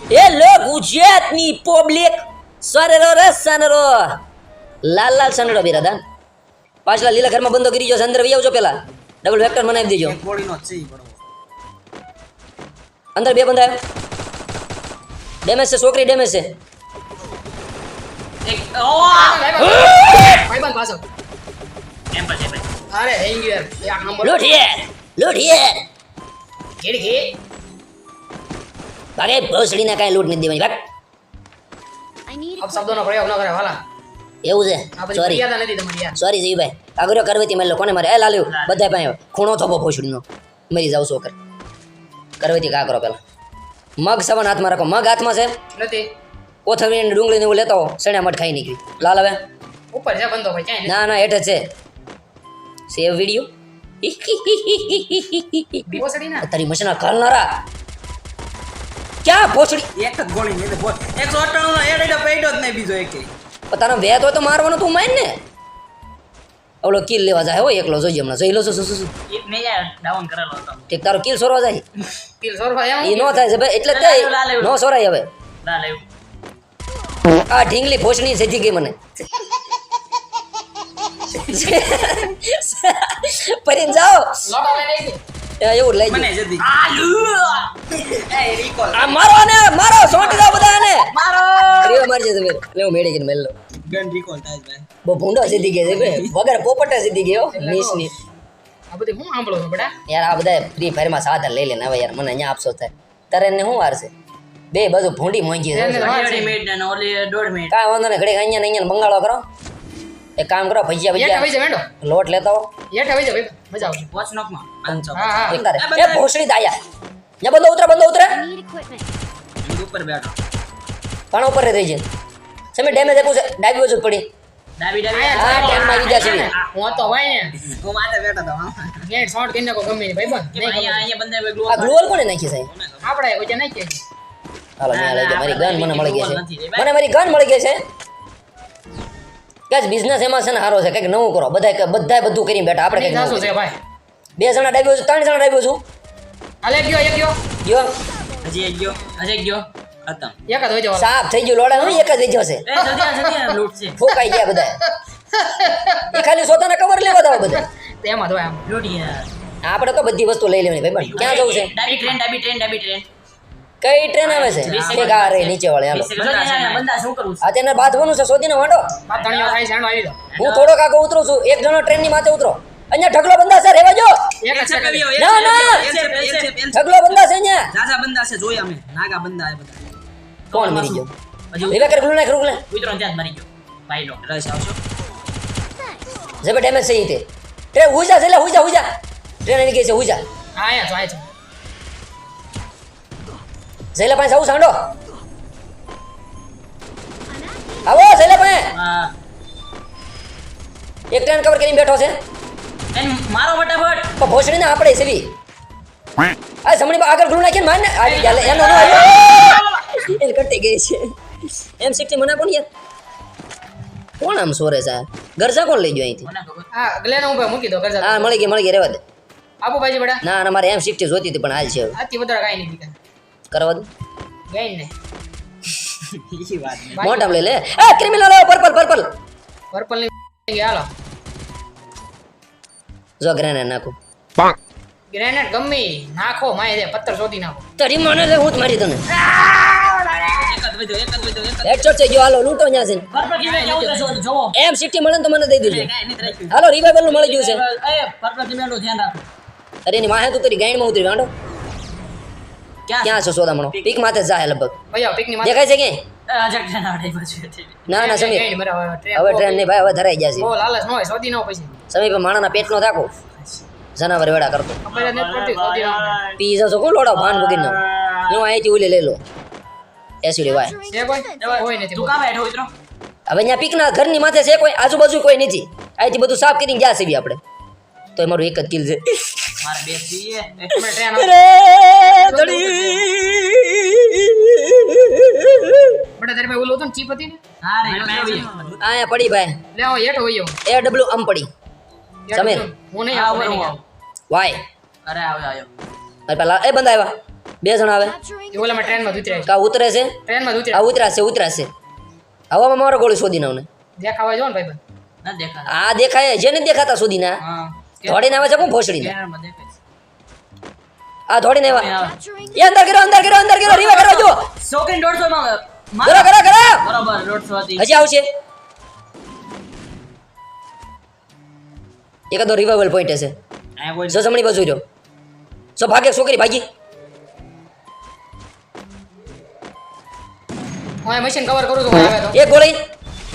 Hello ગુજરાતની public સરેરો રે સનરો લાલ લાલ સનડો બિરાદા પાછલા લીલા ઘરમાં બંધો કરી જો અંદર વહી આવજો પેલા. ડબલ વેક્ટર બનાવી દેજો. અંદર બે બંધા ડેમેજ છે છોકરી ડેમેજ છે. એક ઓ પાછો. એમ યાર લૂંટીએ ખીડકી ભાગે ભોસડીને કાંઈ લૂંટ નથી દેવાની ભાગ. અબ શબ્દોનો પ્રયોગ ન કરે વાલા. એવું છે? સોરી સોરી જીભાઈ આગળ કરવેતી મેં કોને મારે એ લાલ્યું બધા પાસે ખૂણો થોપો ભોસડીનો. મરી જાવ છોકર કરવેતી કાકરો પેલા મગ સવન હાથમાં રાખો. મગ હાથમાં છે? નથી. કોથળી ને ડુંગળી ને એવું લેતો હો. સણ્યા મઠ ખાઈ નીકળી લાલ હવે? ઉપર છે બંધો ભાઈ ક્યાંય ના ના હેઠે જ છે સેવ વીડિયો તારી મશીના કરનારા ક્યાં ભોસડી? એક જ ગોળી નહીં બોલ એકસો અઠ્ઠાણું નો એડ પેડો જ નહીં બીજો એકે. તારા વેત હોય તો મારવાનો તું માર ને. ઓલો કિલ લેવા જાય હો એકલો જોઈ હમણાં. જોઈ લો છો શું શું શું મેં ડાઉન કરેલો હતો. ઠીક તારો કિલ સોરવા જાય. કિલ સોરવા એમ એ નો થાય છે ભાઈ એટલે જ તે નો સોરાય હવે. ના લેવું આ ઢીંગલી ભોસડી સેધી ગઈ મને. પરીને જાઓ. એવું લઈ મને જલ્દી. આલુ! એ રીકોલ આ મારો ને મારો સોટી દો બધા મારો! રીવા મારજે તમે. લે હું મેળી ગઈને મેલ લો. ગન રીકોલ થાય ભાઈ. બહુ ભૂંડો સીધી ગઈ છે બે વગર પોપટા સીધી ગયો મિસની આ બધી હું સાંભળો છો બેટા? યાર આ બધા ફ્રી ફાયરમાં સાધન લઈ લેને હવે યાર. મને અહીંયા આપશો થાય તારે ને શું વાર બે બાજુ ભૂંડી મોંઘી છે. દોઢ મિનિટ કાંઈ વાંધો નહીં. ઘડીક અહીંયા ને અહીંયા ને મંગાળો કરો. એક કામ કરો ભજીયા યેઠા વઈ ભજીયા વેંડો. લોટ લેતો હો યેઠા ભાઈ મજા આવશે. વોચ નોકમાં પાંચસો હા હા એ ભોસડી દાયા. ને બંદો ઉતરે બંદો ઉતરે. ઉપર બેઠો. પણ ઉપર રહી છે સમી ડેમેજ આપું છે. ડાબી બાજુ પડી. ડાબી ડાબી. હા, ટેનમાં આવી જશે. હું તો ભાઈ ને હું. માથે બેઠો તો હા. શોર્ટ કરીને કો ગમે ભાઈ બન નહીં અહીંયા અહીંયા બંદે ગ્લો આ ગ્લોઅલ કોને નાખી સાહેબ આપણે ઓજે નાખી હાલો મેં લઈ ગયો મારી ગન મને મળી ગઈ છે. મને મારી ગન મળી ગઈ છે. કઈ બિઝનેસ એમાં છે ને સારો છે કંઈક નવું કરો. બધાય બધાય બધું કરીને બેઠા. આપણે કંઈક નવું છે ભાઈ. બે જણા ડાબ્યો છું ત્રણ જણા ડાબ્યો છું હાલે ગયો એક ગયો. ગયો. હજી એક ગયો હજી એક ગયો. ખતમ. એક જ સાફ થઈ ગયો લોડા એક જ વેચ્યો છે. એ જલ્દી જલ્દી આ, છે. ફૂંકાઈ ગયા બધા. એ ખાલી સોતાના કવર લેવા દાવ બધા. તેમાં જ આમ લૂંટ આપણે તો બધી વસ્તુ લઈ લેવાની ભાઈ. પણ ક્યાં જવું છે? ડાબી ટ્રેન ડાબી ટ્રેન ડાબી ટ્રેન કઈ ટ્રેન આવે છે? એક આ રહી નીચે વાળે હાલો. અત્યારે છે. બંદા આ તેને બાંધવાનું છે શોધીને વાંડો હું થોડોક આગળ ઉતરું છું એક જણો ટ્રેનની માથે ઉતરો. અહીંયા ઢગલો બંધા છે રેવા જો. એક જ સેકન્ડ ના, ના. ઢગલો બંધા છે અહીંયા. જાજા બંધા છે જોઈ અમે. નાગા બંધા એ બધા. કોણ મરી ગયો? રેવા કર ગુલને નાખ ગુલને લે ઉતરો ત્યાં મરી ગયો. ભાઈ ડોક્ટર રસ આવશો? જબે ડેમેજ છે ઈતે તે. ટ્રેન હુજા છે એટલે હુજા હુજા. ટ્રેન આવી ગઈ છે હુજા. આયા જો છો જઈલા પાસે આવું સાંડો. આવો જઈલા પાસે એક ટ્રેન કવર કરીને બેઠો છે. મારો ફટાફટ. તો ભોસડી ને આપણે સેવી આ જમણી બા આગળ ગ્લુ નાખીને માર ને આવી ગયા લે, એનો નો આવ્યો. એલ કટી ગઈ છે. એમ સિક્સટી મને કોણ યાર. કોણ આમ સોરે છે? ગરજા કોણ લઈ ગયો અહીંથી? હા અગલે હા ગ્લેન ઉપર મૂકી દો ગરજા. હા મળી ગઈ મળી ગઈ રેવા દે. આપો ભાઈ બડા ના ના મારે એમ સિક્સટી જોતી હતી પણ હાલ છે. આથી વધારે કાઈ નહીં કરવા દઉં ગઈ ને. ઈ વાત મોટા લે લે. એ ક્રિમિનલ પર્પલ પર્પલ પર્પલની હાલો. જો ગ્રેનેડ નાખું. ગ્રેનેડ ગમે નાખો માય દે પથ્થર શોધી નાખો. તરી મને લે હું જ મારી તને. હેડશોટ છે હાલો લૂંટો ન્યા છે. એમ સિક્સટી મળે ને તો મને દઈ દેજો. હાલો રિવાઇવલનું મળી ગયું છે. અરે એની માહે તું તારી ગાઈડમાં ઉતરી વાંડો ક્યાં છો છો સોદામણો? પીક માથે જ જાહે લગભગ. દેખાય છે કે. ના ના સમીર. હવે ટ્રેન નહીં ભાઈ હવે ધરાઈ ગયા છે. સમીર માણાના પેટનો થાકો જનાવર વેડા કરતો. પી જશો કોણ લોડા ભાન વગીરનો હું અહીંથી ઉલી લઈ લો. એસીડી વાય. છે કોઈ? કોઈ? નથી તું કાં બેઠો ઉતરો. હવે અહીંયા પીકના ઘરની માથે છે કોઈ આજુબાજુ કોઈ નથી. અહીંથી બધું સાફ કરીને ગયા છે બી આપણે. તો એ મારું એક જ કિલ છે. મારે બે છીએ તમે ટ્રેન બટા તારી પાસે ઓલું હતું ને ચીપ હતી ને? હા રે આયા પડી ભાઈ. લે આવો હેઠો હોય એ ડબલ્યુ આમ પડી. સમીર. હું નહીં આવું નહીં આવો. વાય. અરે આવ્યો આવ્યો અરે પેલા એ બંધ આવ્યા. બે જણા આવે. ઓલામાં ટ્રેનમાં ઉતરે. છે કા ઉતરે છે? ટ્રેનમાં ઉતરે. આ ઉતરાશે ઉતરાશે હવામાં મારો ગોળી શોધી નાવ દેખાવા જો ને ભાઈ ના દેખાય આ દેખાય જેને દેખાતા સુધી ના હા. દોડીને આવે છે કોણ ભોસડીને. આ દોડીને આવ્યા એ અંદર કર્યો અંદર કર્યો અંદર કર્યો રીવા કરો જો સોકરીને દોઢસો માં કરો કરો કરો બરાબર 150 હતી. હજી આવશે. એકાદો રિવાઇવલ પોઈન્ટ હશે. જો જમણી બાજુ રહ્યો. સો ભાગે છોકરી ભાગી. હું મશીન કવર કરું છું આવે તો. એક ગોળી.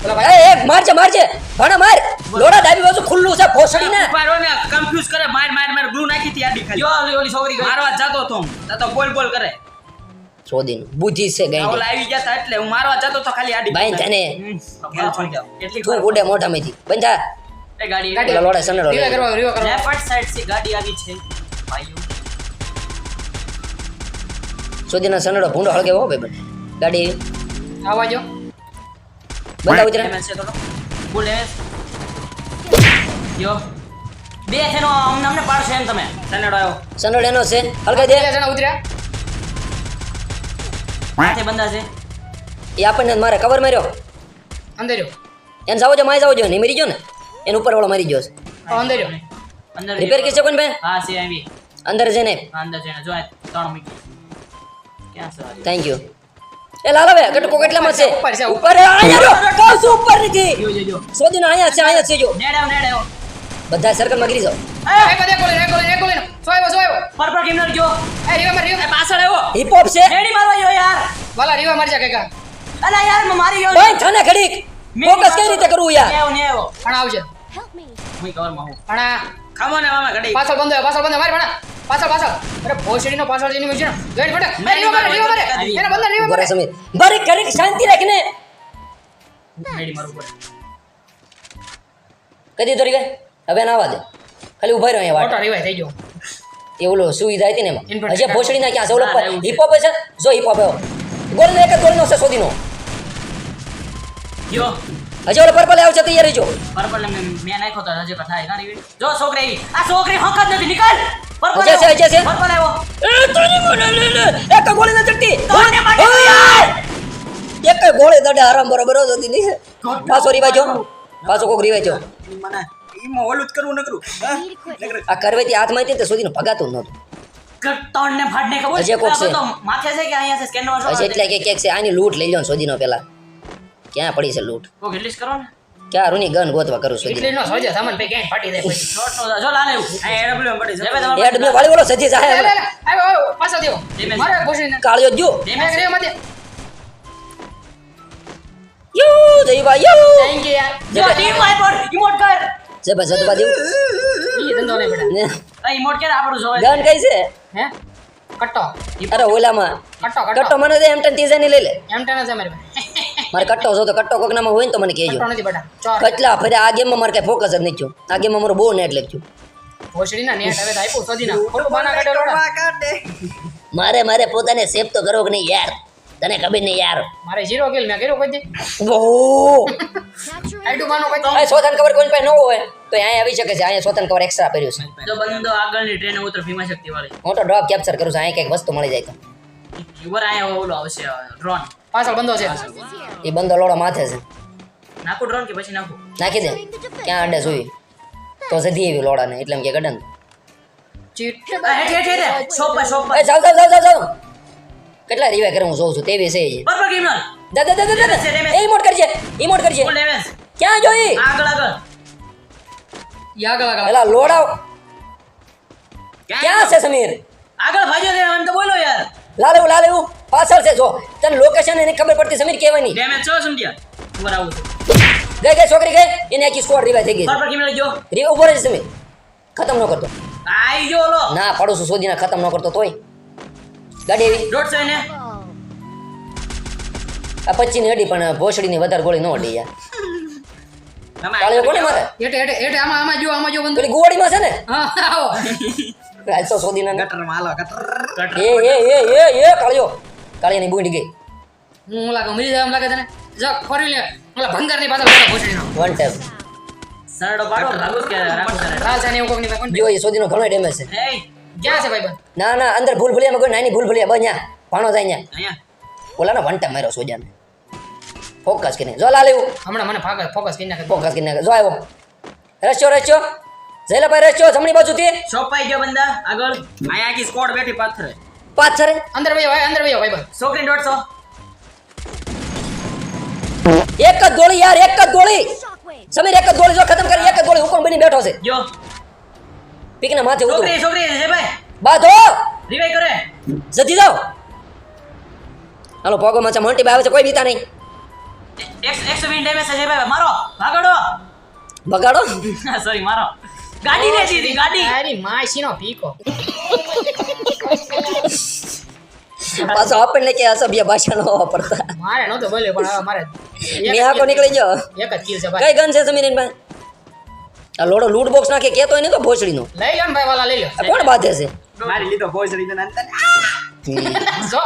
એક મારજે મારજે ભાણા માર લોડા ડાબી બાજુ ખુલ્લું છે ભોસડી ને ઉપાડો ને કન્ફ્યુઝ કરે માર માર માર ગ્લુ નાખી હતી આડી ખાલી. ઓલી ઓલી છોકરી મારવા જાતો તો. તો તો બોલ બોલ કરે. શોધીને બુદ્ધિ છે આ ઓલા આવી ગયા તા એટલે હું મારવા જાતો તો ખાલી આડી ભાઈ તને તું ઉડે મોઢામાંથી બંધા એ ગાડી ગાડી લોડા સનેડો રીવા કરવા રીવા કરવા. લેફ્ટ સાઈડથી ગાડી આવી છે. ભાઈઓ. શોધીને સનેડો ભૂંડો હળગે હો ભાઈ ગાડી. આવવા બંધા ઉતરે ડેમેજ છે થોડો ફૂલ ડેમેજ યો બે છે નો અમને અમને પાડશો એમ તમે સનેડો આવ્યો સનેડો એનો છે હળગે દે જણા ઉતર્યા માથે બંધા છે એ આપણને મારે કવર માર્યો અંદર જો એને જાવો જો માય જાવો જો નહીં મરી ગયો ને એને ઉપર વાળો મરી ગયો છે અંદર જો અંદર રિપેર કે છે કોણ ભાઈ હા છે આવી અંદર જઈને હા, અંદર જઈને જો ત્રણ મૂકી ક્યાં છે થેન્ક યુ એ લાલ હવે કટકો કેટલામાં છે? ઉપર છે, ઉપર એ કહું છું ઉપર નથી જો જો જો. શોધીને અહીંયા છે અહીંયા છે જો. નેડ આવ નેડ આવ બધા ગીરી જાઓ બધે પર્પલ કિમનર જો. એ રીવા માર રીવા પાછળ આવ્યો હિપ હોપ છે? નેડી મારવા યાર. વાલા રીવા મારી જા કાકા. અલા યાર મેં મારી ગયો ભાઈ થાને ઘડીક. ફોકસ કઈ રીતે કરવું યાર? નેવ નેવ ભણા આવશે help me. હું કવરમાં હું ભણા ખામો ને મામા ઘડી પાછળ બંધ પાછળ બંધો મારી ભણા પાછળ પાછળ. અરે ભોસડીનો પાછળ જઈને મૂકજો ને. ફટે. ફટક મારે રીવો મારે એને બંધ રીવો મારે. સમીર. બરે કરી શાંતિ રાખને. નેડી મારું પડે કદી દોરી ગઈ હવે ના આવા દે ખાલી ઊભા રહ્યો અહીંયા વાટ. રીવાય થઈ ગયો. એ ઓલો સુવિધા હતી ને એમાં. હજી ભોસડી ના ક્યાં છે ઓલો હિપોપ છે. હિપ હોપ છે? જો હિપોપ ગોલ ને એક ગોલ ગોલનો છે સોદીનો જો. હજી ઓલે પર્પલ આવશે તૈયાર રહેજો પર્પલ મે મેં નાખ્યો તો હજી થાય ગાડી જો છોકરી આ છોકરી હકત નથી. નીકળ. પર્પલ છે, છે. પર્પલ આવ્યો. એ તોની મને લે લે એક ગોળી ના ચટ્ટી તોને માટે યાર. એક ગોળી દડે આરામ બરોબર જ હતી નહીં. પાછો રીવાજો પાછો કોક રીવાજો મને ઈમાં ઓલું જ કરવું ન કરું. આ કરવેતી હાથમાં હતી તે સુધીનું ભગાતું જ નહોતું. ત્રણ ને ફાટને ખબર છે. માથે છે કે અહીંયા છે? સ્કેનર હજી એટલે કે કેક છે? આની લૂંટ લઈ લો ને સોદીનો પેલા. ક્યાં પડી છે લૂંટ? કોક રિલીઝ કરો ને. ક્યાં રૂની ગન ગોતવા કરું સોદી એટલી નો સોજે સામાન પે ક્યાંય ફાટી જાય પછી. શોર્ટ નો જો લાલે આ એડબ્લ્યુ પડી છે. હવે તમારે એ ડબ્લ્યુ વાળી બોલો સજી લે, લે, સાહેબ લે, આવ્યો, આવ્યો, પાછો દેવો. મારે ભોસડીને. કાળિયો જો મેં કર્યો એમાંથી. યુ જઈ ભાઈ યુ. Thank you યાર. જો ટીમ વાઇપર ઇમોટ કર. જે બસ જતવા દેવું ઈ ધંધો નહીં બેટા. આ ઇમોટ કે આપણું જોવે? ગન કઈ છે? હે? કટ્ટો. અરે ઓલામાં. કટ્ટો, કટ્ટો. કટ્ટો. મને દે એમ ટનની લઈ લે. એમ ટેન છે મારી પાસે. મારે કટ્ટો જો તો કટ્ટો કોકનામાં હોય ને તો મને કહેજો. કટલા નથી ફરે આ ગેમમાં મારે કઈ ફોકસ જ નહીં થયું. આ ગેમમાં મારું બહુ નેટ લખ્યું ભોસડીના નેટ હવે તો આપ્યું સોજીના. ખોટું બાના કાઢ્યો રોડા. મારે મારે પોતાને સેફ તો કરો કે નહીં યાર? તને ખબર નહીં યાર? મારે ઝીરો કિલ મેં કર્યો કોઈ. ઓહ! આઈટુ બાનો કોઈ. સોથન કવર કોઈ પાસે ન હોય તો અહીંયા આવી શકે છે. અહીંયા સોથન કવર એક્સ્ટ્રા પહેર્યું છે. જો બંદો આગળની ટ્રેન ઉતર ભીમા શક્તિ વાળી હું તો ડ્રોપ કેપ્ચર કરું છું અહીંયા કંઈક વસ્તુ મળી જાય તો. ઉપર આયા ઓલો આવશે ડ્રોન પાછળ બંધો છે. એ બંધો લોડો માથે છે. નાખો ડ્રોન કે પછી નાખો? નાખી દે. ક્યાં અડે જોઈ તો સધી એવી લોડાને એટલે એમ કે ગડન કેટલા રીવે કરે હું જોઉં છું તેવી છે એ. ઇમોટ કરજે ઇમોટ કરજે. ક્યાં જોઈ? આગળ આગળ. આગળ આગળ. પેલા લોડા ક્યાં છે સમીર? આગળ ભાજો દે મને તો બોલો યાર. લાલ એવું લાલ એવું. પાછળ છે જો. તને લોકેશન એની ખબર પડતી સમીર કહેવાની. ડેમેજ છો સમજ્યા? ઉપર આવું છું. ગઈ ગઈ છોકરી ગઈ. એને આખી સ્કોડ રિવાઈ થઈ ગઈ પર્પલ કિમનર જો રી ઉપર છે સમીર. ખતમ ન કરતો. આઈ જો લો ના પડોશું શોધીને ખતમ ન કરતો તોય. ગાડી એવી દોઢસો ને આ પચીની અડી પણ ભોસડીની વધારે ગોળી ન અડી યાર. આમાં કાળિયો કોને મારે? એટે એટે એટે આમાં આમાં જો આમાં જો બંધ પેલી ગુવાડીમાં છે ને? હા આવો. તો શોધીને ગટરમાં હાલો ગટર. એ એ એ એ એ કાળિયો કાળિયાની બુંડી ગઈ. હું લાગે મરી જાય એમ લાગે તને. જો ફરી લે. ઓલા ભંગારની પાછળ બેઠા ભોસડીનો વન ટેપ સરડો પાડો ભાગો કે રાખો સર રાલ છે ને એવું કોકની પાસે જો એ શોધીનો ઘણો ડેમેજ છે. એય ક્યાં છે ભાઈબંધ ના ના અંદર ભૂલ ભૂલિયામાં કોઈ નાની ભૂલ ભૂલિયા બન્યા ભાણો જાય અહીંયા અહીંયા. વન ને વંટા માર્યો સોજાને. ફોકસ કરીને. જો લાલ એવું. હમણાં મને ફોકસ ફોકસ કરી નાખે. ફોકસ કરીને નાખે. જો આવ્યો રસ્યો રસ્યો. જયલાભાઈ રસ્યો જમણી બાજુથી. સોપાઈ ગયો બંદા આગળ. આયા કી સ્કોડ બેઠી પાથરે. પાછળ અંદર ભાઈ ભાઈ અંદર ભાઈ ભાઈબંધ છોકરી દોઢસો એક જ ગોળી યાર એક જ ગોળી Shockwave. સમીર એક જ ગોળી જો ખતમ કરી એક જ ગોળી હુકમ બની બેઠો છે જો પીકના માથે ઉતરો છોકરી છોકરી છે ભાઈ બાધો રિવાઈ કરે જતી જાઓ હાલો પોગો માચા મોન્ટી ભાઈ આવે છે કોઈ બીતા નહીં એકસો એકસો વીસ ડેમેજ છે ભાઈ મારો ભાગડો બગાડો સોરી મારો ગાડી ને દીધી ગાડી તારી માસીનો પીકો પાછો આપણને કે અસભ્ય ભાષા ન વાપરતા. મારે નતો બોલે પણ હવે મારે નિહાકો નીકળી ગયો. એક જ કિલ છે ભાઈ. કઈ ગન છે સમીર ભાઈ આ લોડો લૂટ બોક્સ નાખે કેતો એને ને તો ભોસડીનો લઈ લો ને ભાઈ વાલા લઈ લો કોણ બાધે છે? મારી લીધો ભોસડી ને અંતર જો.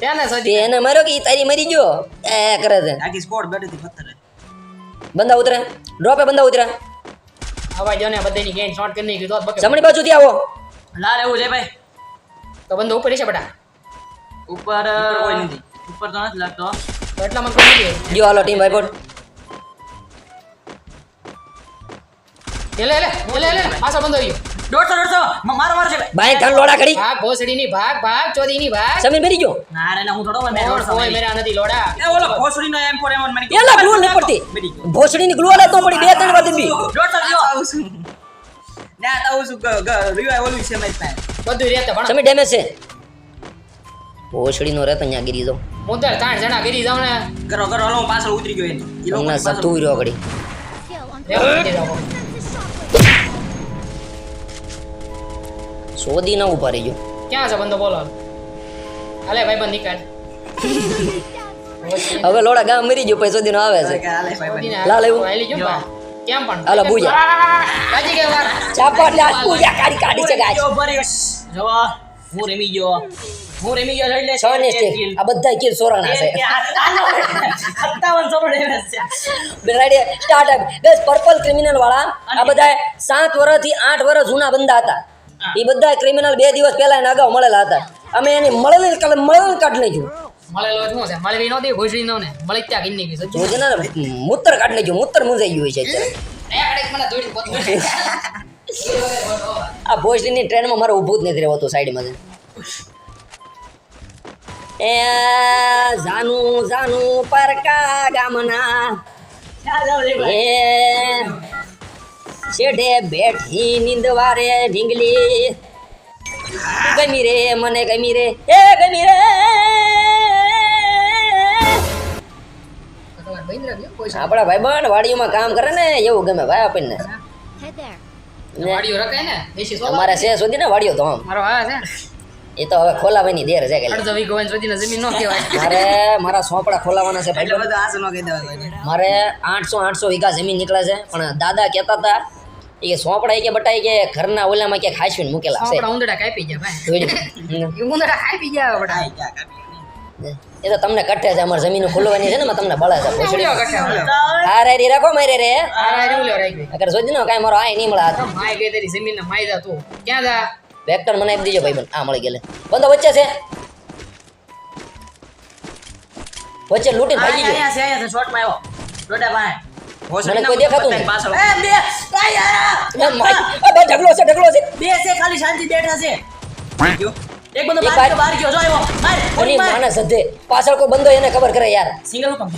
તેને સજી એને માર્યો કે તારી મરી ગયો? એ કરે છે. આખી સ્કોડ બેઠી હતી પથ્થર બંદા ઉતરે. ડ્રોપે બંદા ઉતરે. અવાજ જો ને બધાની ગેન શોટ કરી તો બકે. જમણી બાજુથી આવો. લાલ એવું છે ભાઈ. તો બંધ ઉપર છે બટા. ઉપર કોઈ નથી. ઉપર તો નથી લાગતો. તો એટલા મને કોઈ નથી. જો હાલો ટીમ ભાઈ બોટ એલે એલે એલે એલે લે પાછો બંધો ગયો. દોઢસો દોઢસો. મારો મારો છે. ભાઈ કાન લોડા કરી ભાગ ભોસડી ની ભાગ ભાગ ચોદી ની ભાગ. સમીર મરી ગયો? ના રે હું થોડો મેં દોઢસો મેરા નથી લોડા. એ ઓલો ભોસડી નો એમ ફોર એમ મને એલા ગ્લુ ન પડતી. ભોસડી ની ગ્લુ આલે તો પડી બે. ત્રણ વાર દીધી દોઢસો ગયો ના તો આવું શું રિવાઈવ ઓલું છે મેચ પાસે બધું રહેતો પણ તમે ડેમેજ છે. ઓછડી નો રહેતો અહીંયા ગીરી દો મોદર ત્રણ જણા ગીરી જાવ ને. કરો કરો હું પાછળ ઉતરી ગયો એની. લોકોની તમને પાછળ સતું રહ્યો ઘડી. સોદી ના ઊભા રહીજો. ક્યાં છે બંદો? બોલો. અલે ભાઈ બંધ નીકળ. હવે લોડા ગામ મરી ગયો પૈસો સોદી નો આવે છે. હાલે ભાઈ ભાઈ. લાલ એવું? કેમ પણ? હાલો, બુજા. કાજી કે વાર? ચાપા લા પૂજા કાઢી કાઢી છે ગાઈસ. જવો. હું રેમી ગયો. હું રેમી ગયો એટલે છ ને સ્ટેક આ બધા કિલ સોરાણા છે. સત્તાવન સો ડેમેજ છે. બેરાડી સ્ટાર્ટ બસ પર્પલ ક્રિમિનલ વાળા. આ બધા સાત વર્ષથી આઠ વર્ષ જૂના બંદા હતા. એ બધા ક્રિમિનલ બે દિવસ પહેલા એના અગાઉ મળેલા હતા. અમે એની મળેલી કલમ મળેલી કાઢ નાખ્યું. મળેલો શું છે. મળવી નહોતી ભૂસડી નો ને. મળી ત્યાં કિન્ની ગઈ સચ્ચું જોજે ને મૂત્ર કાઢ નાખ્યું મૂત્ર મુંજાઈ ગયું છે આ ભોજની ટ્રેનમાં મારે ઊભું જ નથી રહેવાતું સાઈડમાં એ જાનું જાનું પરકા ગામના. એ શેઢે બેઠી નીંદવારે ઢીંગલી. ગમી રે મને ગમી રે. એ ગમી રે. આપણા ભાઈબંધ વાડીઓમાં કામ કરે ને એવું ગમે ભાઈ આપણને. વાડીઓ રખાય ને અમારે છે સુધી ને વાડીઓ તો આમ. મારો હા છે. એ તો હવે ખોલાવાની દેર છે અડધો વીઘો હોય સુધીના જમીન નો કહેવાય. મારે મારા સોંપડા ખોલાવાના છે ભાઈ બધું આસુ નો કહી દેવાય મારે આઠસો આઠસો વીઘા જમીન નીકળે છે પણ દાદા કહેતા હતા એ કે સોંપડા એ કે બટાઈ કે ઘરના ઓલામાં કે ખાસવીને મૂકેલા છે. ઉંદડા કાપી ગયા ભાઈ. ઉંદડા કાપી ગયા બટા એ તો તમને કઠે છે અમારે જમીન ખુલવાની છે ને તમને બળે છે. કઠે હા રે રી રાખો મારે રે. અગર સોજી નો કાંઈ મારો આય નહીં મળે હાથ. માય ગઈ તારી જમીન ને માય જા તું. ક્યાં જા વેક્ટર મને આપી દેજો ભાઈ બન આ મળી ગયેલે. બંધો વચ્ચે છે. વચ્ચે લૂટી ભાગી ગયો. અહીંયા છે અહીંયા છે શોર્ટમાં આવ્યો. દોડા પાસે. મને કોઈ દેખાતું નહીં. પાછળ. એ બે ભાઈ આયા. એ માય- આ ઢગલો છે ઢગલો છે. બે છે ખાલી શાંતિ બેઠા છે. એક બંદો બહાર ગયો બહાર ગયો જો આવ્યો. માર ગોળી માર. સધે પાછળ કોઈ બંધો એને ખબર કરે યાર. સિંગલ હુકમ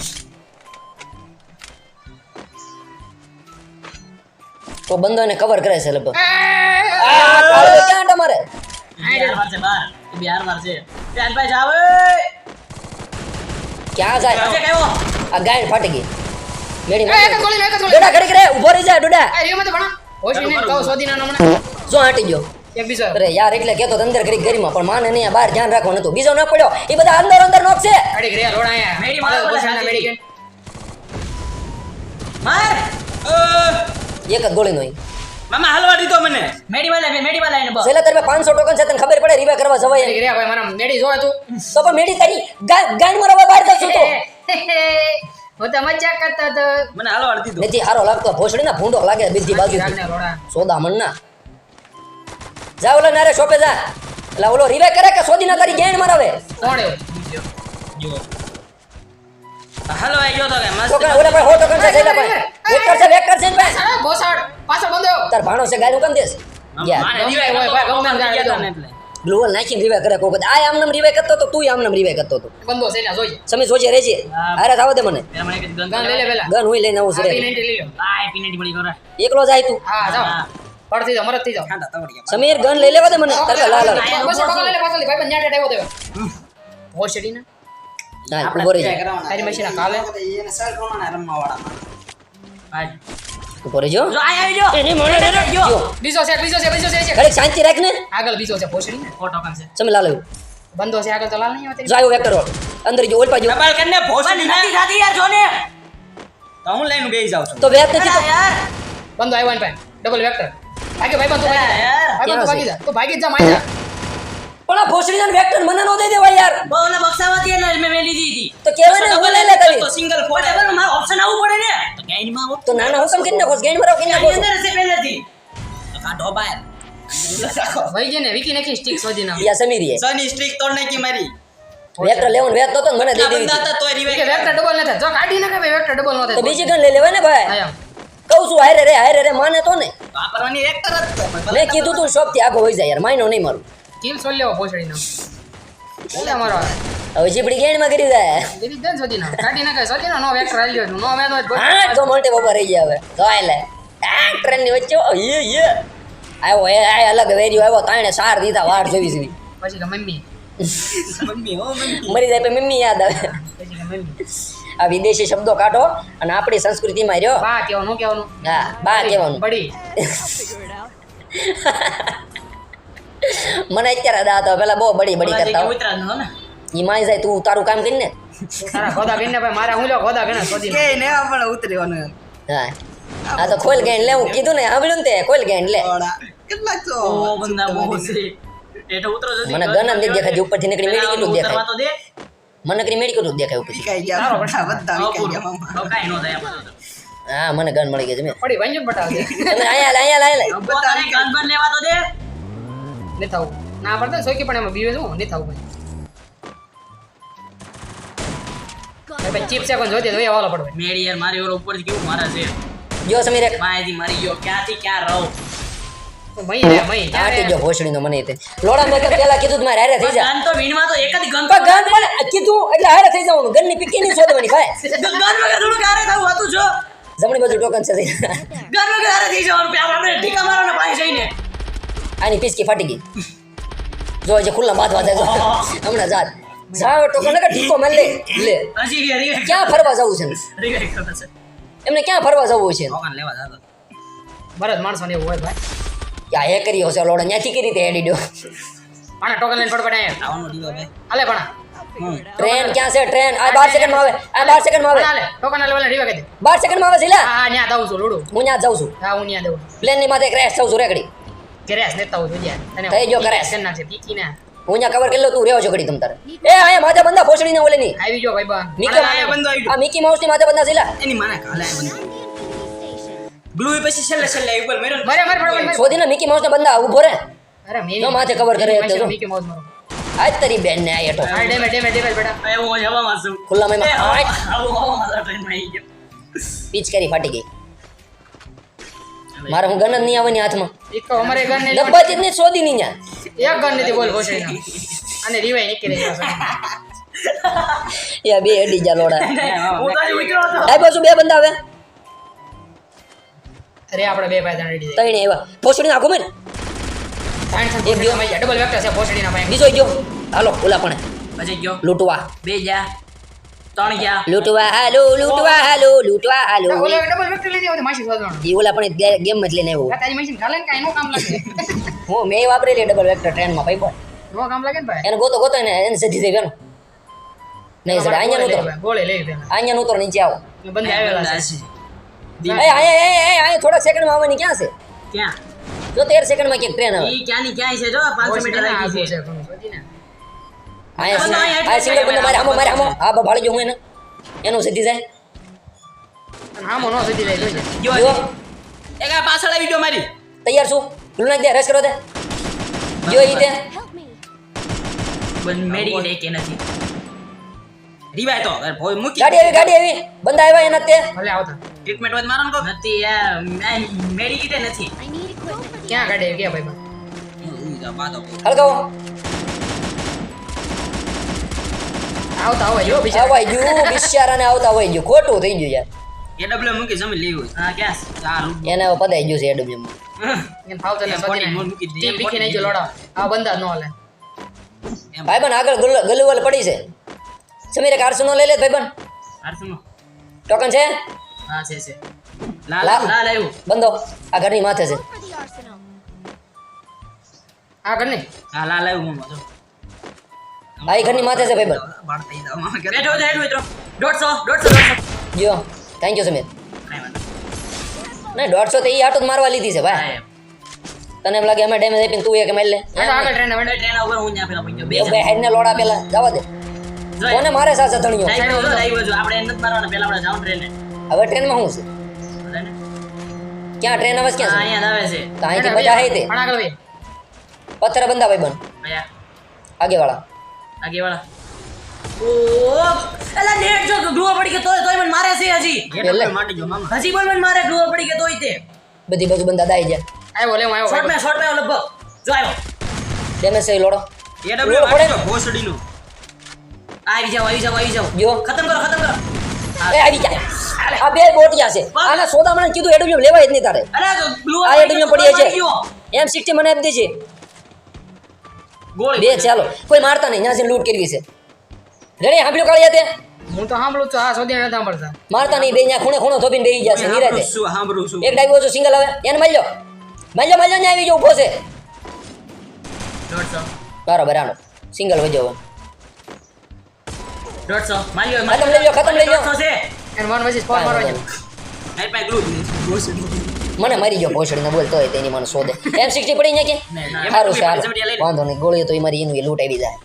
તો બંધો એને કવર કરે છે લગભગ. આ ક્યાં તમારે? બિહાર વાર છે બહાર બિહાર વાર છે. પ્યાન ભાઈ જાવ ક્યાં જાય? છે કયો આ ગાયન ફાટી ગઈ. મેડી એ, ગોળી લે, ગોળી ડોડા ખડી કરે ઊભો રહી જા ડોડા. એ રીમાં ભણા. હોશી ને કહો સોદી ના જો હાટી ગયો. અરે યાર એટલે કેતો તો અંદર કરી ગરીમાં પણ માને નહીં બહાર ધ્યાન રાખવાનું હતું. બીજો ન પડ્યો. એ બધા અંદર અંદર નોક છે. અડી ગયા લોડા આયા મેડી મારો એક જ ગોળી નોઈ મામા હલવા દીધો મને. મેડી વાલા મેડી વાલા એને બસ. છેલ્લા તારે પાંચસો ટોકન છે તને ખબર પડે રીવે કરવા જવાય. અડી. ગયા ભાઈ મારા મેડી જોવે તું. તો પણ મેડી તારી ગાંડ મારવા બહાર જશું તો. હું તો મજાક કરતો હતો. મને હલવા દીધો. નથી હારો લાગતો. ભોસડી ના ભૂંડો લાગે બીજી બાજુ સોદા મણના ના જા ઓલા નારે શોપે જા એટલે ઓલો રિવે કરે કે સોદી ના તારી ગેણ મરાવે કોણ જો હાલો ગયો તો કે મસ્ત ટોકન ઓલા ભાઈ હો ટોકન છે જઈલા ભાઈ વેક્ટર છે વેક્ટર છે ભાઈ સાડા બોસાડ પાછો બંધો તાર ભાણો છે ગાયનું કેમ દેસ યાર મારે ગમે હોય, ભાઈ, ત્યાં ગયા તા એટલે. નાખીને રિવે કરે કોઈ બધા આ આમનામ રિવે કરતો તો તું આમનામ રિવે કરતો તો બંધો છે જોઈએ સમી જોજે રેજે અરે થાવ દે મને પેલા મને કીધું ગન લઈ લે પેલા ગન હોય લઈને આવું છે P90 લઈ લો આ પીનેટી પડી કરે એકલો જાય તું હા જાઓ હા. પડ થઈ જાઓ થઈ જાઓ. ખાંડા તવડી ગયા સમીર ગન લઈ લેવા દે મને. તરકા લા લાલ બસ લઈ લે પાછળ ભાઈ પણ ન્યા આવ્યો તેવો હોશડી ના હા ઊભો રહેજે. તારી મશીન કાલે. હાલ. ઊભો રહેજો. જો આ આવી જો. એને મને રે જો. બીજો છે બીજો છે બીજો છે ખાલી શાંતિ રાખ ને આગળ બીજો છે હોશડી ને ફોટો ટોકન છે સમી લા લેવું બંધો છે આગળ તો લાલ નહીં આવતી જાયો વેક્ટર અંદર જો ઓલપા જો. ડબલ કરીને ભોસડી નથી ખાતી યાર જોને. તો હું લઈને બેહી જાઉં છું. તો વેત નથી તો યાર. બંધો આવ્યો ને ભાઈ. Double vector. ભાગે ભાઈ બંધ ભાગી યાર, જા ભાઈ બંધ ક્યાં ભાગી જા. તું જા મારી જા. પણ આ ભોસડીના વેક્ટર મને નો દઈ દેવાય યાર. બહુ ને એટલે મેં મેલી દીધી તો કહેવાય ને, હું લઈ લે તારી. તો સિંગલ ફોર ડબલમાં ઓપ્શન આવવું પડે ને. તો ગાઈનમાં તો નાના હુકમ કરીને નાખો ગેણ મરાવ કરીને નાખો. અંદર છે પહેલેથી. તો કાઢો બહાર. ભાઈ જઈને વિકી નાખી સ્ટિક શોધી ના યા સમીર સની સ્ટ્રીક તોડ નાખી મારી. વેક્ટર લેવાનું વેત મને કે વેક્ટર ડબલ ન થાય જો કાઢી નાખે ભાઈ વેક્ટર ડબલ ન થાય તો બીજી ગન લઈ લેવાય ને ભાઈ? કહું છું હારે રે હારે રે માને તો ને. વાપરવાની એક તરત મેં કીધું તું શોપથી આગો હોઈ જાય યાર માયનો નહીં મારું. કિલ સોલ લેવો પોછડી નો એટલે મારો હવે જીપડી ગેણમાં કરી જાય દીદી દેન શોધી ના કાઢી નાખે શોધી ના નો વેક્ટર આવી ગયો નો મેં તો હા તો મોટે બાપા રહી ગયા હવે. તો આય આ ટ્રેનની વચ્ચે યે યે. આવ્યો એ આ અલગ વેર્યો આવ્યો તાણે સાર દીધા વાર જોવી જોવી. પછી કે મમ્મી. મમ્મી હો મમ્મી મરી જાય પછી મમ્મી યાદ આવે. પછી કે મમ્મી. આ વિદેશી શબ્દો કાઢો અને આપણી સંસ્કૃતિમાં રહ્યો. બા કેવું નું કેવાનું હા બા કહેવાનું. બડી મને અત્યારે દાતો પેલા બહુ બડી બડી કરતા ઈ માય જાય તું તારું કામ કરીને. તારા ખોદા કરીને ભાઈ મારા હું લો ખોદા કરીને શોધી કે ને પણ ઉતરીવાનું હા. આ તો ખોલ ગેન લે હું કીધું ને સાંભળ્યું ને તે? ખોલ ગેન લે. કેટલા તો ઓ બંદા બહુ છે. એઠો ઉતરો જલ્દી. મને ગનમ દે દેખાતી ઉપરથી નીકળી મેડી કેટલું દેખાય? તો દે. મને કરી મેળી કેટલું દેખાય ઉપરથી. સારો બધા હવે પૂરું. હવે કઈ નો થાય હા મને ગન મળી ગઈ છે મેં. પડી વાંજો બટાવ દે તમે આયા લે, આયા લે, લે. હવે પોતાને કાન બાન લેવા તો દે. ને થાઉ. ના પડતા સોકી પણ એમાં બીવે છું ને થાઉ ભાઈ. ભાઈ ચીપ છે પણ જોતી તો એ વાલો પડવે મેળી યાર મારી ઓર ઉપરથી કેવું મારા છે? જો સમીર એક. માહિતી મારી ગયો. ક્યાંથી ક્યાં રહો? આટી જો ભોસડીનો મને તે. લોડા મેં પેલા કીધું મારે હારે થઈ જા. ગન તો વીણમાં તો એક જ ગન પણ ગન પણ કીધું એટલે હારે થઈ જવાનું. ગન પીકી નહીં શોધવાની ભાઈ? ગન વગર થોડું કારે થવું હતું જો. જમણી બાજુ ટોકન છે. ગન વગર હારે થઈ જવાનું પેલા આપણે ઢીકા મારવાના પાસે જઈને. આની પીસકી ફાટી ગઈ. જો જે ખુલ્લા માથવા વાદે હમણાં જાત જાવ ટોકન લગા ઠીકો મેલ લે. લે. ક્યાં ફરવા જવું છે? એમને ક્યાં ફરવા જવું છે? લેવા જાતો માણસો ને એવું હોય ભાઈ. ક્યાં હે કરી હશે. લોડ ત્યાંથી કરી તે હેડી દો પાણા ટોકન લઈને પડપડે આવવાનો દીવો બે હાલે પાણા ટ્રેન ક્યાં છે? ટ્રેન આ 12 સેકન્ડમાં આવે. આ 12 સેકન્ડમાં આવે. હાલે ટોકન હાલે વાલે રીવા કે દે. બાર સેકન્ડમાં આવે છે લા હા ન્યા જાઉં છું લોડું. હું ન્યા જાઉં છું. હા હું ન્યા જાઉં પ્લેનની માથે ક્રેશ થાઉં છું રેકડી ગેરેસ નેતા હું જોજે તને થઈ ગયો ક્રેશ ના છે? પીકી ના. હું ન્યા કવર કરી લઉં તું રહેવો છો ઘડી તમ તારે. એ આયા માથે બંધા ફોસડી ના ઓલે ની આવી ગયો ભાઈ બા મિકી આયા બંદો આવી આ મિકી માઉસની માથે બંધા છે લા એની માને કાલે Station. ગ્લુ પછી છેલ્લે છેલ્લે ઉપર મેરો મારે મારે ફટાફટ શોધી ને મિકી માઉસ ને બંધા ઊભો રે અરે મેં જો માથે કવર કરે એટલે મિકી માઉસ મારો. આજ તારી બેન ને આય હેઠો. હા ડેમે ડેમે ડેમેજ બેટા. એ હું હવામાં ખુલ્લા ખુલ્લામાં એ એમાં આઠ. આવું ટ્રેનમાં આવી ગયો પિચકારી ફાટી ગઈ. મારે હું ગન જ નહીં આવે ની હાથમાં. એક તો અમારે ગન ને ડબ્બા જ નહીં શોધી નહીં ન્યા. એક ગન નથી બોલ હોશે અને રિવાઈ નીકળી યા બે અડી જા લોડા. હું તો ઉતરો તો. આ બે બંદા આવે. અરે આપણે બે ભાઈ જાણી દીધી તઈને એવા. ભોસડી નાખો મેં ત્રણ ત્રણ એક ગયો ડબલ વેક્ટર છે ભોસડી ના ભાઈ બીજો ગયો હાલો ઓલા પણ. પછી ગયો લૂંટવા. બે જા ત્રણ ગયા. લૂંટવા હાલો લૂંટવા હાલો લૂંટવા હાલો. ઓલા ડબલ વેક્ટર લઈ આવ્યો માસી શોધવાનો એ ઓલા પણ ગેમ જ લઈને આવ્યો. તારી મશીન ખાલે ને કાઈ નો કામ લાગે. હો મેં વાપરેલી ડબલ વેક્ટર ટ્રેનમાં ભાઈ બોલ નો કામ લાગે ને ભાઈ? એને ગોતો ગોતો ને એને સીધી થઈ ગયો નહીં સર અહીંયા નહોતો. ગોળે લઈ પેલા અહીંયા ઉતર નીચે આવો. બંને આવેલા છે. એ એ એ સેકન્ડમાં આવવાની ક્યાં છે? ક્યાં? જો તેર સેકન્ડમાં ક્યાંક ટ્રેન આવે. ઈ ક્યાંની ક્યાંય છે? જો 500 મીટર આઘું છે. છે ઘણું, શોધી ને. અહીંયા અહીંયા આ સિંગલ બંદો મારે આમો મારે આમો. આ ભાળી જો હું એને. એનું સીધી જાય. અને આમાં નો શોધી લઈ જોજે જો એક આ પાછળ આવી ગયો મારી. તૈયાર છું. લુનાક દે રસ કરો દે. જો ઈ કે નથી. રીવાય તો. અરે ભોય મૂકી ગાડી આવી ગાડી આવી. બંદા આવ્યા એના તે ભલે આવતા. ટ્રીટમેન્ટ હોય તો મારો ને નથી આ મેરી કીતે નથી. ક્યાં ગાડી આવી? ગયા ભાઈ આવતા હોય જો બિચારા. બિચારાને આવતા હોય ખોટું થઈ ગયું યાર. મૂકી જમી લેવી હા, ક્યાં? છે? એને પદાઈ ગયું છે એડબ્લ્યુ મૂકી દે, ટીમ જો લોડા. આ બંદા ન હાલે. એમ. ભાઈબંધ આગળ ગલ- ગલુવલ પડી છે. સમીરે કારસો નો લઈ લે ભાઈબંધ આરસુનો. ટોકન છે હા, છે, છે. લાલ, લાલ. આવ્યું. બંધો આ ઘરની માથે છે. આ ઘરની હા, લાલ આવ્યું હું જો. આ ઘરની માથે છે ભાઈબંધ બાર થઈ જાવ. બેઠો, બેઠો, બેઠો, મિત્રો. દોઢસો, દોઢસો, દોઢસો. જો થેન્ક યુ સમીર નહીં. દોઢસો તો એ આટો મારવા લીધી છે ભાઈ તને એમ લાગે અમે ડેમેજ આપીને તું એક મારી લે આગળ ટ્રેન ટ્રેન ઉપર હું ત્યાં પેલા. બે બે હેડ ને લોડા પેલા જવા દે કોને મારે બાજુ, ડાઈ આપણે એને મારવાના, પહેલા આપણે જાઉં ટ્રેને. હવે ટ્રેનમાં શું છે? ક્યાં ટ્રેન આવે છે ક્યાં છે? અહીંયા આવે છે. તો અહીંથી બધા હે તે. ભાઈ પથ્થર બંધા ભાઈબંધ અહીંયા. આગે વાળા! અલા, નેટ જો ગ્લુઓ પડી ગયો તોય તોય મને મારે છે હજી? હજી પણ મને મારે ગ્રુવ પડી ગયો તોય તે. બધી બાજુ બંધા દાઈ જાય આવ્યો લે આવ્યો શોર્ટ મેં શોર્ટ મેં લગભગ. જો આવ્યો ડેમેજ છે લોડો. AW ગ્લુઓ પડે. ને? આવી જાવ આવી જાવ આવી જાવ જો. ખતમ કરો ખતમ કરો. એ આવી જાય આ બે બોટિયા છે. આને સોદા મને કીધું એડબ્લ્યુ લેવાય જ નહીં તારે. અરે બ્લુ આ એડબ્લ્યુ પડી છે. એમ સિક્સટી મને આપી દેજે. ગોળી બે ચાલો. કોઈ મારતા નહીં. ત્યાં લૂટ કરવી છે. રેડી સાંભળ્યું કાળિયા તે હું તો સાંભળું છું. હા સોદિયા નથી સાંભળતા મારતા નહીં બે ત્યાં ખૂણે ખૂણો થોપીને બેહી જશે નિરાતે. શું સાંભળું છું. એક ડાઈવો છો સિંગલ આવે. એને મારી લો. મારી લો મારી લો ને આવી જો ઊભો છે. બરાબર આનો. સિંગલ વજો હવે દોઢસો. મારી ખતમ લઈ લો, ખતમ લઈ લો. દોઢસો છે. એને વન મારવા જાય મારી નહીં. ભોસડી. મને મારી ગયો ભોસડીને બોલતો હોય તેની મને શોધે. એમ સિક્સટી પડી નહીં, અહીંયા કે સારું છે હાલો. વાંધો નહીં ગોળીઓ તો એ મારી એનું લૂંટ આવી જાય.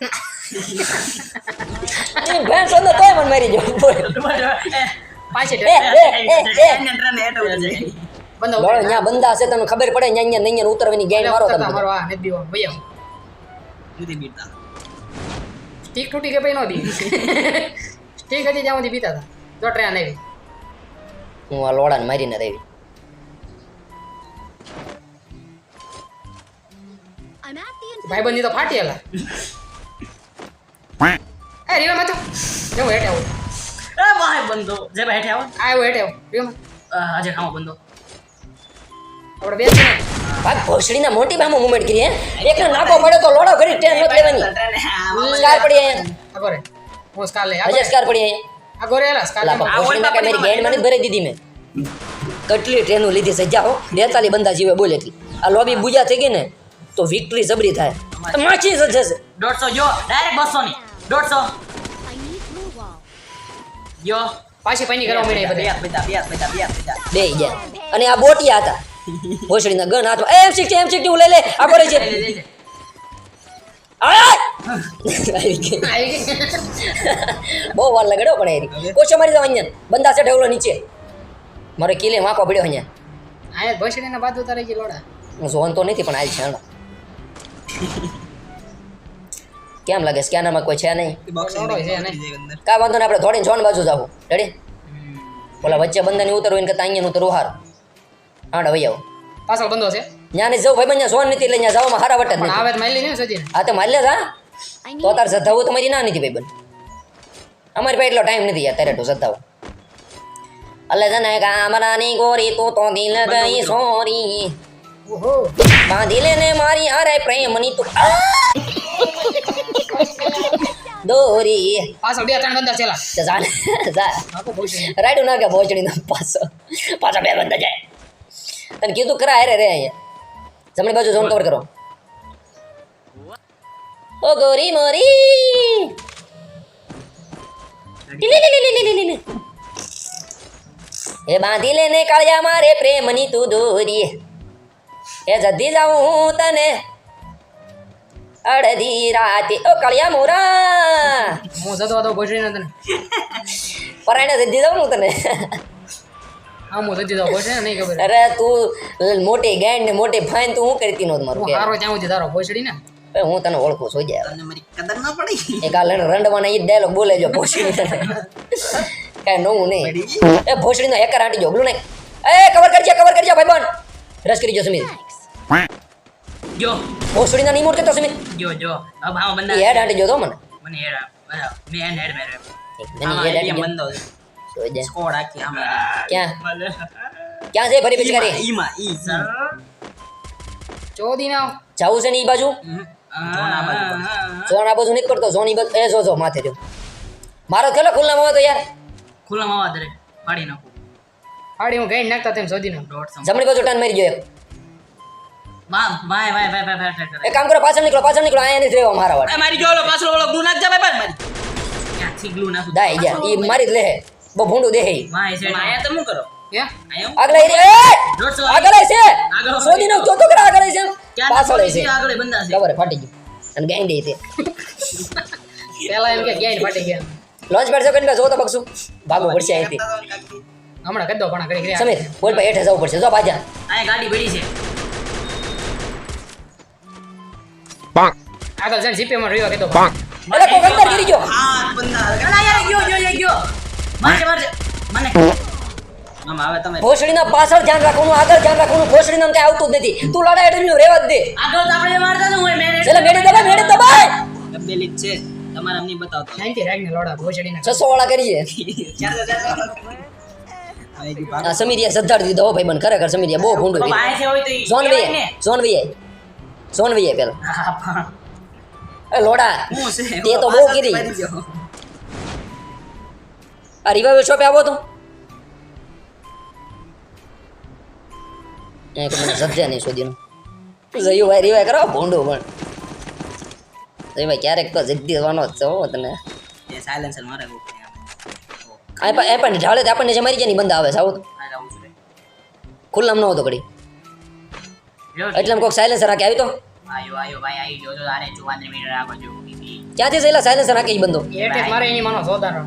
એ ભેંસ હતો તોય મને મારી ગયો. બંદા બોલો ત્યાં બંદા છે તને ખબર પડે ન્યા ન્યા નૈયા ઉતરવાની ગેમ મારો તમે. સ્ટીક તૂટી કે ભાઈ નહોતી સ્ટીક હતી ત્યાં સુધી પીતા હતા. તો ટ્રેન આવી. હું આ લોડાને મારીને રેવી ભાઈ બંધી તો ફાટી હલા એ રીવા માં જો હેઠે આવો. એ ભાઈ બંધો જે ભાઈ હેઠે આવો. આવ્યો હેઠે આવો. રીવા આજે ખાવા બંધો. આપણે બે જણા ભાગ ભોસડીના મોટી બામો મુમેન્ટ કરી હે? એકને નાકો પડ્યો તો લોડો કરી ટ્રેન નથી લેવાની. સ્કાર પડી અહીંયા અગોરે હું સ્કાર લે હજાર સ્કાર પડી અહીંયા અગોરે એલા સ્કાર આ ભોસડીના મારી ગેડ મને ભરી દીધી મેં. કેટલી ટ્રેનો લીધી છે હો બેતાલી બંદા જીવે બોલે એટલી. આ લોબી બુજા થઈ ગઈ ને તો વિક્ટરી જબરી થાય. તો માછી જશે. દોઢસો જો ડાયરેક્ટ 200 ની દોઢસો. I need glue wall. જો. પાછી પાણી કરવા મળે બધા. બે બે બે બે ગયા. અને આ બોટિયા હતા. ભોસડીના ગન હાથમાં. એમ સિક્સટી એમ સિક્સટી હું લઈ લે. આ પડે છે. આય! બહુ વાર લગાડ્યો પણ એરી. કોશો મારી જાવ અહીંયા? બંદા છે ઢેવલો નીચે. મારે કિલે વાંકો પડ્યો અહીંયા. આયા ભોસડીના બાદ ઉતારે ગઈ લોડા. હું જોન તો નથી પણ આજ છે હાલો. કેમ લાગે સ્કેનરમાં કોઈ છે નહીં? લોડો વાંધો ને. કાંઈ વાંધો નહીં આપણે થોડીને જોન બાજુ જાવું. રેડી ઓલા વચ્ચે બંદાની ઉતરવું એને કરતાં અહીંયા ઉતરવું હારું હાડ ભાઈ આવો પાછળ બંધો છે. ન્યાને જવું ભાઈ બંને સોન નથી લઈ ત્યાં જવામાં હારા વટ પણ આવે મારી ને સજીને હા તો મારી લે હા? તો તાર સધાવું તો મારી ના નથી ભાઈ બન અમારી પાસે એટલો ટાઈમ નથી યાર તારે તો સધાવું અલે જને ગામડાની ગોરી તો તો દિલ ગઈ સોરી. ઓહો. બાંધી લેને મારી અરે પ્રેમની તું. આ! દોરી. પાછળ બે ત્રણ બંદર ચેલા તો જા ને, જા. રાઈડ ના કે પહોંચડી ના પાછો પાછા બે બંદર જાય. તને કીધું કરા અરે રે અહીંયા. જમણી બાજુ ઝોન કવર કરો. ઓ ગોરી મોરી. લી લી લી લી લી લી લી. એ બાંધી લેને કાળિયા મારે પ્રેમની તું દોરી એ જદી જાઉં હું તને. અડધી રાતે. ઓ કાળિયા મોરા. હું જતો હતો ભસડી તને. પરાયણે જદી જાઉં હું તને. આમ ભોસડી નહીં ખબર. અરે તું મોટી ગાંડ ને મોટી ફાઈન તું હું કરતી નહોત મારું હારો ત્યાં સુધી તારો ભોસડી ને. હું તને ઓળખું છું જાય મારી કદર ના પડી? એ કાલે રંડવાના એ ડાયલોગ બોલે જો ભોસડી કાંઈ નવું નહીં. એ ભોસડીનો એકર આંટી જો બોલું નહીં. એ કવર કરજે કવર કરજે ભાઈબંધ રસ કરી જો સમીર. જો. ભોસડીના નહીં મોડ કરતો સમીર જો જો. હવે બંધા હેડ આંટી જો તો મને. મને હેડ મેં હેડ હેડ મેરે મને હેડ આંટી બંધો છે જો જોઈ સ્કોડ આખી આમે ક્યાં ક્યાં છે ફરી પછી કરી ઈમાં ઈ સર ચોદી ના જાવું છે ને ઈ બાજુ જોન આ બાજુ પડશે. ઝોન આ બાજુ નથી પડતો ઝોન ઈ બાજુ એ જો જો માથે રહ્યો મારો થેલો ખુલ્લામાં હોય તો યાર ખુલ્લામાં આવા દરે પાડી નાખું હાડી હું ગાઈ નાખતા તેમ શોધી નાખ દોઢ સમ જમણી બાજુ ટર્ન મારી ગયો એક. વાહ વાય વાય વાય વાય વાય કરે એક કામ કરો પાછળ નીકળો પાછળ નીકળો અહીંયા નથી રહેવા મારા વાળા એ મારી જો ઓલો પાછળ ઓલો ગ્લુ નાખ જા ભાઈ ભાઈ મારી ક્યાંથી ગ્લુ નાખું દાય જા ઈ મારી જ લે બહુ ભૂંડું દેહે આયા તમે શું કરો? આગળ એ! આગળ છે. નાખ તો તો આગળ છે. પાછળ છે આગળ બંધા છે. ખબર ફાટી ગયું. અને ગાંડી તે. પેલા એમ કે ગાઈ ફાટી ગયા. લોન્ચ પર સેકન્ડ જો તો બક્ષું ભાગવું પડશે અહીંથી. હમણાં કદો પણ કરી કરી સમીર બોલ ભાઈ હેઠે જવું પડશે. જો બાજા આ ગાડી પડી છે. આગળ જઈને જીપે માં રહ્યો કદો એટલે કોક અંદર ગીરી ગયો. હાથ બંધા. અલા ગયો ગયો ગયો ગયો. મારજે મારજે. મને. તમે. ભોસડીના પાછળ ધ્યાન રાખવાનું આગળ ધ્યાન રાખવાનું ભોસડીના કઈ આવતું જ નથી. તું લડાઈ એટલે રેવા જ દે. આગળ આપણે મારતા ને હું મેં એટલે મેડી દબાય મેડી દબાય. તબેલી છે. તમારે અમને બતાવતો. શાંતિ રાખીને લોડા ભોસડીને. છસો વાળા કરીએ આ સમીરિયા સદ્ધાર દીધો હો ભાઈ બન ખરેખર સમીરિયા બહુ ભૂંડું બાબા કર્યું. આયથી હોય તો ઈ. ઝોન કહેવાય ઝોન વીએ ઝોન વીએ પેલા એ લોડા હું તે તો બહુ કીધી. આ રિવાઇવલ શોપે આવો તો. મને સજ્જા નહીં શોધીનું જયું ભાઈ રિવાય કરો. ભૂંડું પણ. જયું ભાઈ ક્યારેક તો જિદ્દી થવાનો જ છે હો તને એ મારે. આ પણ એ પણ ઢાળે તો આપણને જે મારી ગયા ની બંધ આવે સાઉથ. ખુલ્લામ ન હોતો ઘડી. એટલે કોઈક સાયલેન્સર રાખે આવી તો. આયો આયો ભાઈ આઈ ગયો. તો તારે 34 મિનિટ આગળ જો ક્યાંથી સાયલેન્સર રાખે એ બંધો એટેક મારે એની માનો જોદારો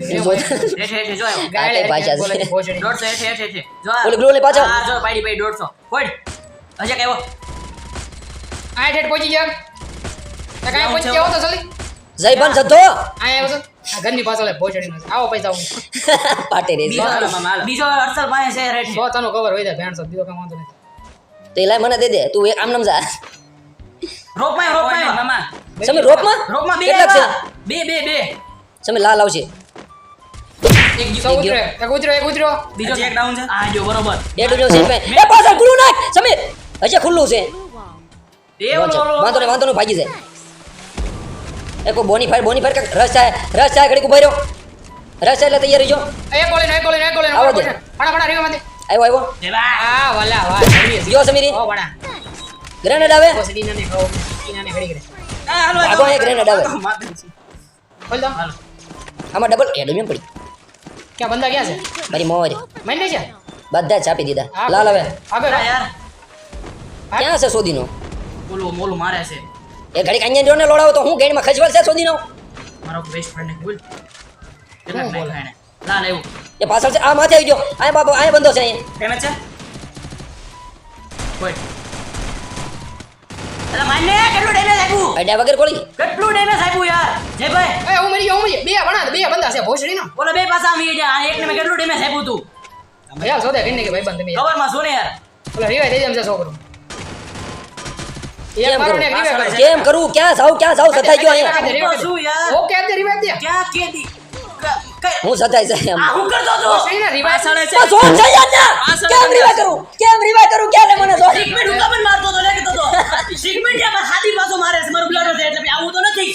તે જય ઘરની પાછળ આવો પૈસા પાટે રે બીજો પાસે છે તનો કવર હોય બીજો વાંધો નથી. લાય મને દે દે. તું એક આમ નામ જા. રોપમાં માં રોકમાં મામા. સમીર રોપમાં? રોકમાં બે છે? બે બે બે. સમીર લાલ આવશે. એક સો ઉતરે એક ઉતર્યો એક ઉતર્યો બીજો એક ડાઉન છે આ જો બરોબર એ ડુજો સીટ પે એ પાછળ ખુલ્લું નાખ સમીર હજી ખુલ્લું છે એ ઓલો ઓલો વાંધો નહીં વાંધો નહીં ભાગી જાય એ કોઈ બોની ફાયર બોની ફાયર કાંઈક રસ થાય રસ થાય ઘડીક ઊભા રહ્યો રસ થાય એટલે તૈયાર જો એક ગોળી એક ગોળી એક ગોળી આવો દે. ફણા ફણા રીવા માંથી આવ્યો આવ્યો એ બા આ વાલા વાહ ગયો સમીરી ઓ બડા ગ્રેનેડ આવે ભોસડીના ને ખાઓ ઈના ને ઘડી ઘડી આ હાલો ભાગો એક ગ્રેનેડ આવે ખોલ દો આમાં ડબલ એડમિયમ પડી ક્યાં બંદા ક્યાં છે? મારી મોર. મહિને છે? બધા જ છાપી દીધા. લાલ હવે. આગળ યાર. ક્યાં છે સોદીનો? બોલો મોલું મારે છે. એ ઘડીક અહીંયા જોને લોડાવો તો હું ગેડમાં ખજવાલ છે સોદીનો? મારો બેસ્ટ ફ્રેન્ડ બોલ. કેટલા બોલે? નાખ્યા લાલ આવ્યું. એ પાછળ છે આ માથે આવી ગયો. આ બાબો આ બંધો છે અહીંયા. કેમ છે? કોઈ અલા માને કેટલું ડેમેજ આપ્યું? આઈડિયા વગર કોળી. કેટલું ડેમેજ આપ્યું યાર? જય ભાઈ. એ હું મરી ગયો હું મરી બે ભણા બે બંદા છે ભોસડીનો. ઓલો બે પાસા આવી ગયા આ એકને મેં કેટલું ડેમેજ આપ્યું તું? યાર સોદે કે ભાઈ બંધ તમે કવરમાં સોને યાર? ઓલા રિવાય થઈ જશે છોકરો. કેમ કરું? ને ક્યાં જાઉં ક્યાં જાઉં? સતાઈ ગયો અહીંયા. શું યાર? ઓકે દે. ક્યાં કેદી હું સતાય છે એમ. હું કરતો તો ભોસડીના રિવાય સળે છે. તો જોન જઈ યાર કેમ રિવાય કરું? કેમ રિવાય કરું? ક્યારે મને જોન સિગમેન્ટ હું કમન મારતો તો લેતો તો સિગમેન્ટ યાર મારા હાથી પાછો મારે છે મારું બ્લડ છે એટલે આવું તો નથી.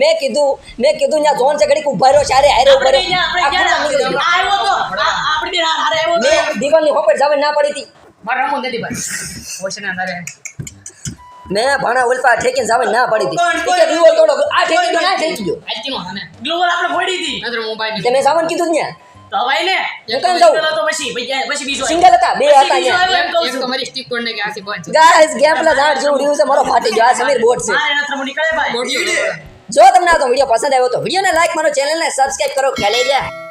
મેં કીધું મેં કીધું ત્યાં જોન છે ઘડીક ઊભા રહ્યો ચારે હારે ઊભા આપણે રહ્યો. આવ્યો તો આપણે બે હારે આવ્યો તો. મેં દિવાલની હોપટ જાવે ના પડી હતી. મારા રમો નથી ભાઈ ભોસડીના તારે મેં ભાણા ઉલ્પા ઠેકીને જાવે ના પડી હતી કે દિવાલ તોડો આ ઠેકી તો ના ઠેકી ગયો. આજ નો હને ગ્લોબલ આપણે ફોડી હતી નતર મોબાઈલ તે મેં કીધું ને તો ભાઈ ને હું કામ જાવ તો પછી પછી પછી બીજો સિંગલ હતા બે હતા બીજો એમ કહું છું. તમારી સ્ટીક તોડને કે આસી બંધ ગાઈસ ગેમ પ્લસ આઠ જેવું રિવ્યુ છે મારો ફાટી ગયો. આ સમીર બોટ છે. મારે નત્ર નીકળે ભાઈ. જો તમને આ તો વિડિયો પસંદ આવ્યો તો વિડીયોને લાઈક મારો ચેનલને સબસ્ક્રાઇબ કરો. ખેલે જા